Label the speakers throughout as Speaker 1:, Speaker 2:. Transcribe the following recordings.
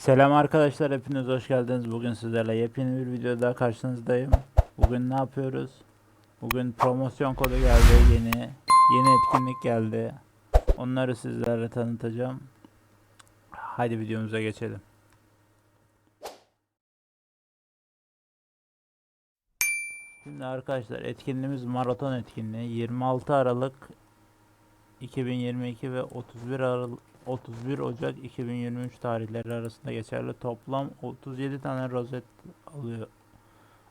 Speaker 1: Selam arkadaşlar hepiniz hoş geldiniz. Bugün sizlerle yepyeni bir videoda karşınızdayım. Bugün ne yapıyoruz? Bugün promosyon kodu geldi yeni. Yeni etkinlik geldi. Onları sizlerle tanıtacağım. Haydi videomuza geçelim. Şimdi arkadaşlar etkinliğimiz maraton etkinliği. 26 Aralık 2022 ve 31 Aralık 31 Ocak 2023 tarihleri arasında geçerli. Toplam 37 tane rozet alıyor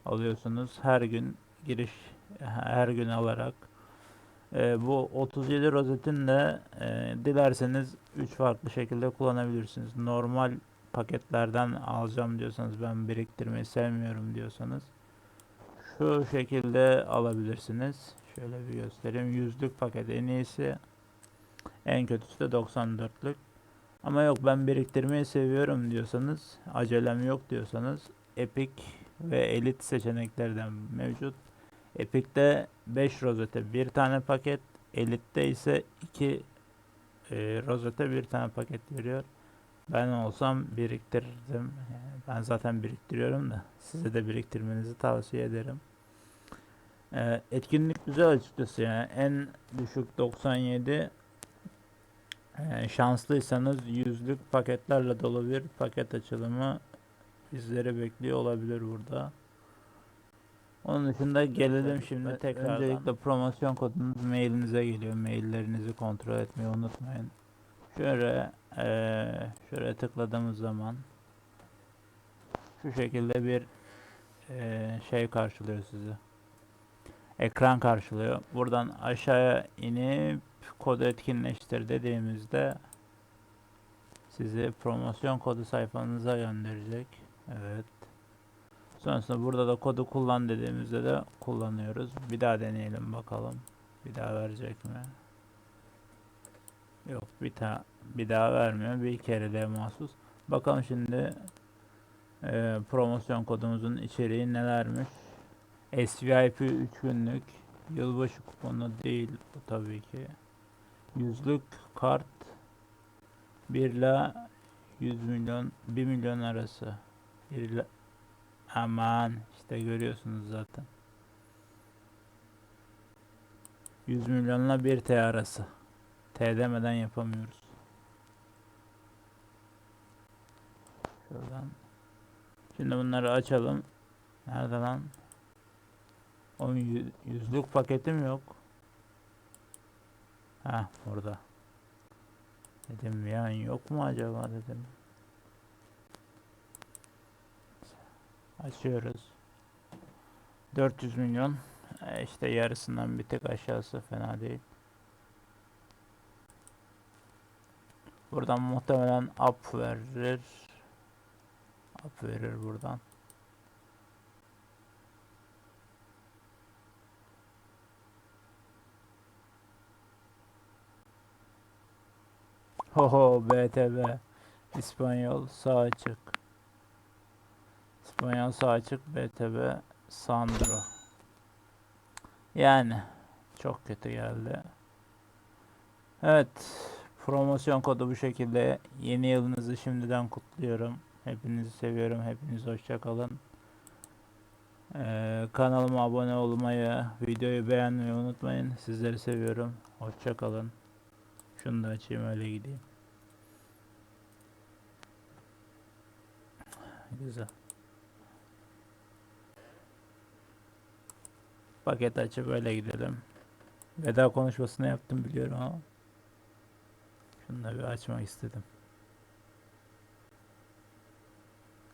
Speaker 1: alıyorsunuz her gün giriş her gün alarak. Ee, bu 37 rozetin de e, dilerseniz 3 farklı şekilde kullanabilirsiniz. Normal paketlerden alacağım diyorsanız ben biriktirmeyi sevmiyorum diyorsanız şu şekilde alabilirsiniz. Şöyle bir göstereyim. Yüzlük paket en iyisi. En kötüsü de 94'lük. Ama yok ben biriktirmeyi seviyorum diyorsanız, acelem yok diyorsanız Epic ve Elite seçeneklerden mevcut. Epic'te 5 rozete bir tane paket, Elite'de ise 2 e, rozete bir tane paket veriyor. Ben olsam biriktirirdim. Yani ben zaten biriktiriyorum da size de biriktirmenizi tavsiye ederim. Ee, etkinlik güzel açıkçası yani en düşük 97 ee, şanslıysanız yüzlük paketlerle dolu bir paket açılımı bizleri bekliyor olabilir burada. Onun dışında gelelim şimdi
Speaker 2: evet,
Speaker 1: tekrar. Öncelikle promosyon kodunuz mailinize geliyor. Maillerinizi kontrol etmeyi unutmayın. Şöyle eee, şöyle tıkladığımız zaman şu şekilde bir eee, şey karşılıyor sizi. Ekran karşılıyor. Buradan aşağıya inip kodu etkinleştir dediğimizde sizi promosyon kodu sayfanıza gönderecek. Evet. Sonrasında burada da kodu kullan dediğimizde de kullanıyoruz. Bir daha deneyelim bakalım. Bir daha verecek mi? Yok bir daha bir daha vermiyor. Bir kere de mahsus. Bakalım şimdi e, promosyon kodumuzun içeriği nelermiş? SVIP 3 günlük yılbaşı kuponu değil bu tabii ki. Yüzlük kart 1 ile 100 milyon 1 milyon arası. 1 ile aman işte görüyorsunuz zaten. 100 milyonla 1 T arası. T demeden yapamıyoruz. Şuradan. Şimdi bunları açalım. Nerede lan? Onun yü- yüzlük paketim yok. Ha burada. Dedim yani yok mu acaba dedim. Açıyoruz. 400 milyon. E işte yarısından bir tek aşağısı fena değil. Buradan muhtemelen up verir. Up verir buradan. Hoho BTB İspanyol sağ açık. İspanyol sağ açık BTB Sandro. Yani çok kötü geldi. Evet promosyon kodu bu şekilde. Yeni yılınızı şimdiden kutluyorum. Hepinizi seviyorum. Hepiniz hoşça kalın. Ee, kanalıma abone olmayı videoyu beğenmeyi unutmayın. Sizleri seviyorum. Hoşça kalın şunu da açayım öyle gideyim. Güzel. Paket açıp öyle gidelim. Veda konuşmasını yaptım biliyorum ama. Şunu da bir açmak istedim.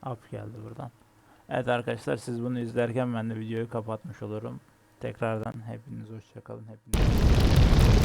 Speaker 1: Up geldi buradan. Evet arkadaşlar siz bunu izlerken ben de videoyu kapatmış olurum. Tekrardan hepiniz hoşçakalın. Hepiniz